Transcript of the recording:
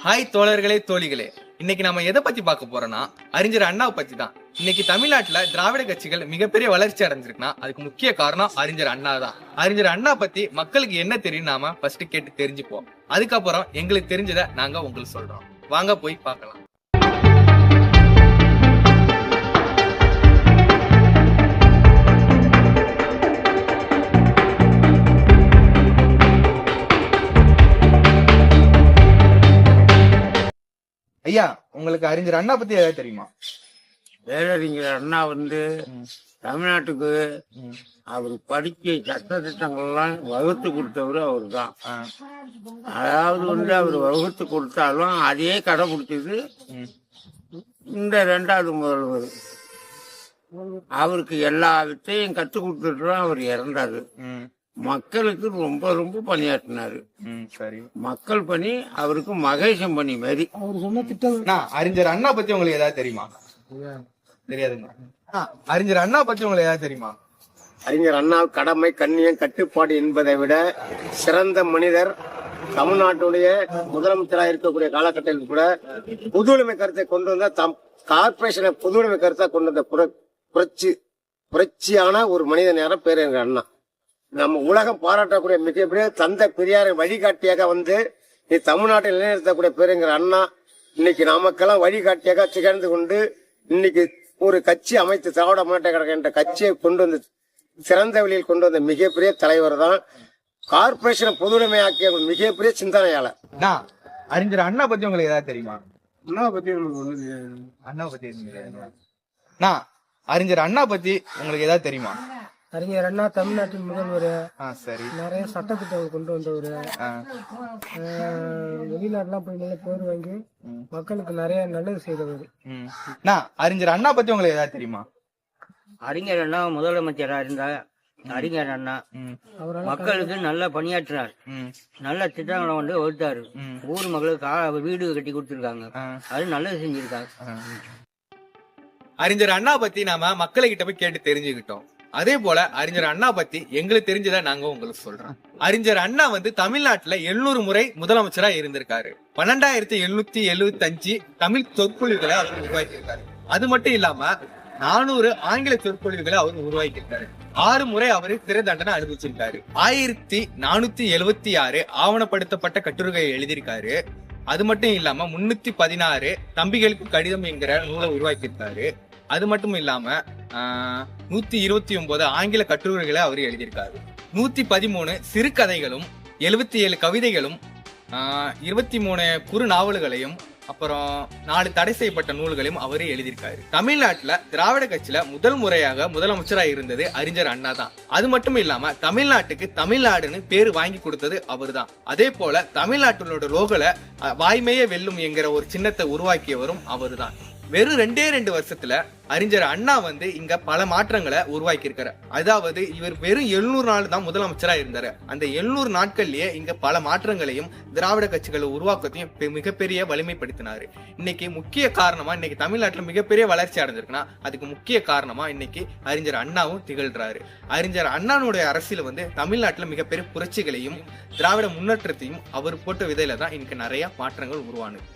Hi தோழர்களே தோழிகளே. இன்னைக்கு நம்ம எதை பத்தி பார்க்க போறோம்னா அறிஞர் அண்ணாவை பத்தி தான் இன்னைக்கு தமிழ்நாட்டுல திராவிட கட்சிகள் மிகப்பெரிய வளர்ச்சி அடைஞ்சிருக்குன்னா அதுக்கு முக்கிய காரணம் அறிஞர் அண்ணா தான். அறிஞர் அண்ணா பத்தி மக்களுக்கு என்ன தெரியும் நாம ஃபர்ஸ்ட் கேட்டு தெரிஞ்சுப்போம் அதுக்கப்புறம் எங்களுக்கு தெரிஞ்சதை நாங்க உங்களுக்கு சொல்றோம். வாங்க போய் பார்க்கலாம். ஐயா உங்களுக்கு அறிஞர் அண்ணா பத்தி ஏதாவது தெரியுமா? பேரறிஞர் அண்ணா வந்து தமிழ்நாட்டுக்கு அவர் படிக்க சட்ட திட்டங்கள்லாம் வகுத்து கொடுத்தவர் அவர் தான் அதாவது வந்து அவர் வகுத்து கொடுத்தாலும் அதையே கடைபிடிச்சது இந்த ரெண்டாவது முதல்வர். அவருக்கு எல்லா வித்தையும் கற்றுக் கொடுத்துட்டு அவர் இறந்தாரு. மக்களுக்கு ரொம்ப ரொம்ப பணியாற்றினாரு. சரி. மக்கள் பணி அவருக்கு மகேசம் பணி மாதிரி. அண்ணா, அறிஞர் அண்ணா பத்தி உங்களுக்கு ஏதாவது தெரியுமா? தெரியாதுங்க. அறிஞர் அண்ணா பத்தி உங்களுக்கு ஏதாவது தெரியுமா? அறிஞர் அண்ணா கடமை கண்ணியம் கட்டுப்பாடு என்பதை விட சிறந்த மனிதர் தமிழ்நாட்டுடைய முதலமைச்சராக இருக்கக்கூடிய காலகட்டத்தில் கூட பொது உடைமை கருத்தை கொண்டு வந்த தம் கார்பரேஷனை பொது உடைமை கருத்தை கொண்டு வந்த புர- புரட்சி புரட்சியான ஒரு மனிதன் யார பேர் எங்க அண்ணா. நம்ம உலகம் பாராட்டக்கூடிய மிகப்பெரிய தந்தை பெரியாரை வழிகாட்டியாக வந்து நீ தமிழ்நாட்டில் நிலைநிறுத்தக்கூடிய பேருங்கிற அண்ணா இன்னைக்கு நாமக்கெல்லாம் வழிகாட்டியாக திகழ்ந்து கொண்டு இன்னைக்கு ஒரு கட்சி அமைத்து திராவிட முன்னேற்ற கழகம் என்ற கட்சியை கொண்டு வந்து சிறந்த வழியில் கொண்டு வந்த மிகப்பெரிய தலைவர் தான் கார்பரேஷனை பொதுவுடைமையாக்கிய ஒரு மிகப்பெரிய சிந்தனையாளர் அண்ணா, அறிஞர் அண்ணா பத்தி உங்களுக்கு ஏதாவது தெரியுமா அண்ணாவை பத்தி. அண்ணா பத்தி? அண்ணா, அறிஞர் அண்ணா பத்தி உங்களுக்கு ஏதாவது தெரியுமா அறிஞர் அண்ணா தமிழ்நாட்டின் முதல்வர். ஆ சரி. நிறைய சட்டத்திட்டங்கள் கொண்டு வந்தவர். ஆ, வெளிநாட்டுலாம் போய் நல்ல பேர் வாங்கி மக்களுக்கு நிறைய நல்லது செய்தவர். ம். அண்ணா, அறிஞர் அண்ணா பத்தி உங்களுக்கு ஏதாவது தெரியுமா? அறிஞர் அண்ணா முதலமைச்சராக இருந்தார் அறிஞர் அண்ணா ம், மக்களுக்கு நல்லா பணியாற்றினார். ம், நல்ல திட்டங்களை வந்து வகுத்தாரு. ம். ஊர் மக்களுக்கு வீடு கட்டி கொடுத்துருக்காங்க. அது நல்லது செஞ்சிருக்காங்க அறிஞர் அண்ணா பத்தி நாம மக்களை கிட்ட போய் கேட்டு தெரிஞ்சுக்கிட்டோம். அதே போல அறிஞர் அண்ணா பத்தி எங்களுக்கு தெரிஞ்சதை நாங்க உங்களுக்கு சொல்றோம். அறிஞர் அண்ணா வந்து தமிழ்நாட்டுல 700 முறை முதலமைச்சரா இருந்திருக்காரு. பன்னெண்டாயிரத்தி எழுநூத்தி எழுபத்தி அஞ்சு தமிழ் சொற்பொழிவுகளை அவர் உருவாக்கியிருக்காரு. அது மட்டும் இல்லாம நானூறு ஆங்கில சொற்பொழிவுகளை அவர் உருவாக்கியிருக்காரு. ஆறு முறை அவர் சிறை தண்டனை அனுபவிச்சிருக்காரு. ஆயிரத்தி நானூத்தி எழுபத்தி ஆறு ஆவணப்படுத்தப்பட்ட கட்டுரைகளை எழுதியிருக்காரு. அது மட்டும் இல்லாம முன்னூத்தி பதினாறு தம்பிகளுக்கு கடிதம் என்கிற நூலை உருவாக்கியிருக்காரு. அது மட்டும் இல்லாம நூத்தி இருபத்தி ஒன்பது ஆங்கில கட்டுரைகளை அவர் எழுதியிருக்காரு. நூத்தி பதிமூணு சிறுகதைகளும் எழுபத்தி ஏழு கவிதைகளும் இருபத்தி மூணு குறு நாவல்களையும் அப்புறம் நாலு தடை செய்யப்பட்ட நூல்களையும் அவர் எழுதியிருக்காரு. தமிழ்நாட்டுல திராவிட கட்சியில முதல் முறையாக முதலமைச்சரா இருந்தது அறிஞர் அண்ணா தான். அது மட்டும் இல்லாம தமிழ்நாட்டுக்கு தமிழ்நாடுன்னு பேரு வாங்கி கொடுத்தது அவர்தான் அதே போல தமிழ்நாட்டினோட லோகல வாய்மையே வெல்லும் என்கிற ஒரு சின்னத்தை உருவாக்கியவரும் அவர்தான் வெறும் ரெண்டே ரெண்டு வருஷத்துல அறிஞர் அண்ணா வந்து இங்க பல மாற்றங்களை உருவாக்கி இருக்காரு அதாவது இவர் வெறும் எழுநூறு நாள் தான் முதலமைச்சரா இருந்தாரு. அந்த எழுநூறு நாட்கள்லயே இங்க பல மாற்றங்களையும் திராவிட கட்சிகளை உருவாக்கத்தையும் பெ- மிகப்பெரிய வலிமைப்படுத்தினாரு. இன்னைக்கு முக்கிய காரணமா இன்னைக்கு தமிழ்நாட்டுல மிகப்பெரிய வளர்ச்சி அடைஞ்சிருக்குன்னா அதுக்கு முக்கிய காரணமா இன்னைக்கு அறிஞர் அண்ணாவும் திகழ்றாரு. அறிஞர் அண்ணானுடைய அரசியல் வந்து தமிழ்நாட்டுல மிகப்பெரிய புரட்சிகளையும் திராவிட முன்னேற்றத்தையும் அவர் போட்ட விதையில தான் இன்னைக்கு நிறைய மாற்றங்கள் உருவானது.